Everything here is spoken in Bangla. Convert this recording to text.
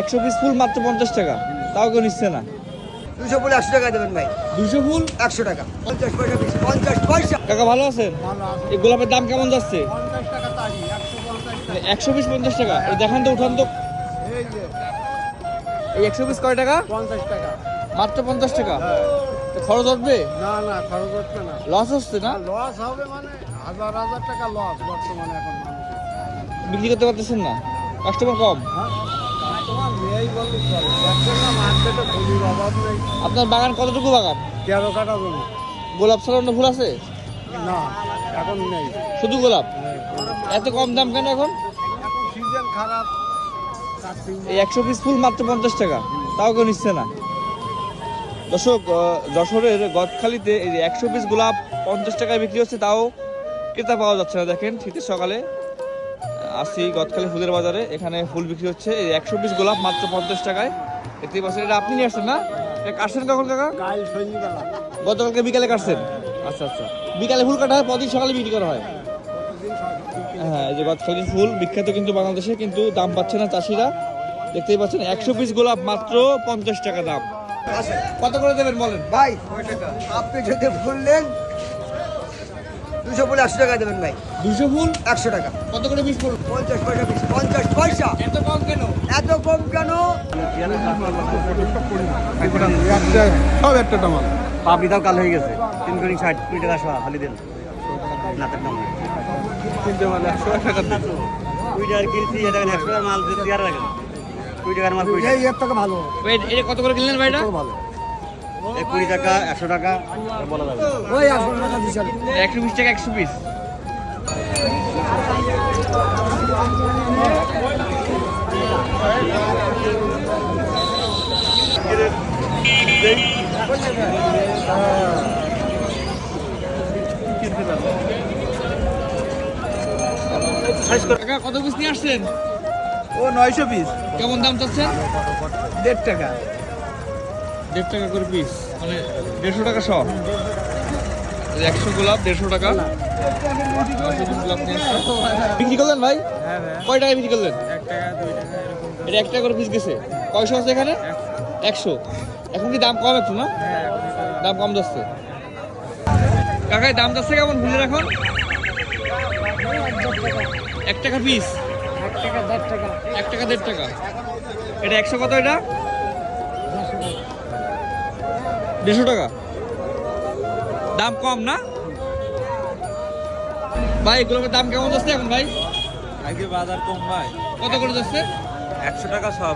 একশো পিস ফুল মাত্র পঞ্চাশ টাকা। তাও কেউ নিচ্ছে না। দুশো বলে একশো টাকা দেবেন ভাই। দুশো ফুল? একশো টাকা। পঞ্চাশ পয়সা পিস পঞ্চাশ পয়সা। কাকা ভালো আছেন এই গোলাপের দাম কেমন যাচ্ছে? একশো পিস পঞ্চাশ টাকা। এই দেখান তো উঠান তো। এই একশো পিস কয় টাকা? পঞ্চাশ টাকা। মাত্র পঞ্চাশ টাকা? তো খরচ উঠবে? না না খরচ হচ্ছে না। লস হচ্ছে না? লস হবে মানে হাজার হাজার টাকা লস বর্তমানে এখন বিক্রি করতে পারতেছেন না? কাস্টমার কম? হ্যাঁ। আপনার বাগান কতটুকু বাগান? তেরো কাটা জমি। গোলাপ ছাড়া অন্য ফুল আছে? না এখন নেই। শুধু গোলাপ? এত কম দাম কেন এখন? সিজন খারাপ। এই একশো পিস ফুল মাত্র পঞ্চাশ টাকা। তাও কেউ নিচ্ছে না। দর্শক যশোরের গদখালিতে এই যে একশো পিস গোলাপ পঞ্চাশ টাকায় বিক্রি হচ্ছে তাও ক্রেতা পাওয়া যাচ্ছে না দেখেন শীতের সকালে। আসি গদখালি ফুলের বাজারে। এখানে ফুল বিক্রি হচ্ছে। এই একশো পিস গোলাপ মাত্র পঞ্চাশ টাকায়। দেখতেই পাচ্ছেন এটা আপনি নিয়ে আসছেন না? কাটছেন কখন কাকা? গতকালকে বিকালে কাটছেন? আচ্ছা আচ্ছা। বিকালে ফুল কাটা হয় প্রতিদিন সকালে বিক্রি করা হয়? হ্যাঁ যে গদখালির ফুল বিখ্যাত কিন্তু বাংলাদেশে কিন্তু দাম পাচ্ছে না চাষিরা। দেখতেই পাচ্ছেন একশো পিস গোলাপ মাত্র পঞ্চাশ টাকা দাম। কত করে দেবেন বলেন? ভাই আপনি যদি ফুল নেন দুশো বলে একশো টাকা দেবেন ভাই। দুশো ফুল? একশো টাকা। কত করে পিস পড়বে পঞ্চাশ পয়সা পিস পঞ্চাশ পয়সা। এত কম কেন? এত কম কেন? সব একটা টামাল পাপড়ি দাও কাল হয়ে গেছে। তিন কোটি ষাট কুড়ি টাকা সহ খালি দেন। নাতের দাম। একশো টাকা কুড়ি টাকার কিনছি এটা একশো টাকার মাল দিতে আর লাগে কুড়ি টাকার। মাল কুড়ি টাকা ভালো। ওয়েট এটা কত করে কিনলেন ভাইটা? ভালো। কুড়ি টাকা একশো টাকা বলা যাবে একশো টাকা একশো বিশ টাকা একশো পিস। কত পিস নিয়ে আসছেন? ও নয়শো পিস। কেমন দাম চাচ্ছেন? দেড় টাকা। দেড় টাকা করে পিস মানে দেড়শো টাকা সব একশো গোলাপ দেড়শো টাকা। বিক্রি করলেন ভাই? হ্যাঁ হ্যাঁ। কয় টাকায় বিক্রি করলেন? টাকা টাকা এটা এক টাকা করে পিস গেছে। কয়শো আছে এখানে? একশো। এখন কি দাম কম একটু না? হ্যাঁ দাম কম যাচ্ছে। কাকাই দাম যাচ্ছে কেমন ভুলের এখন? এক টাকা পিস এক টাকা দেড় টাকা। এক টাকা দেড় টাকা। এটা একশো কত এটা? দেড়শো টাকা? দাম কম না? ভাই এগুলোর দাম কেমন যাচ্ছে এখন ভাই? আগে বাজার কম ভাই। কত করে যাচ্ছে? একশো টাকা সব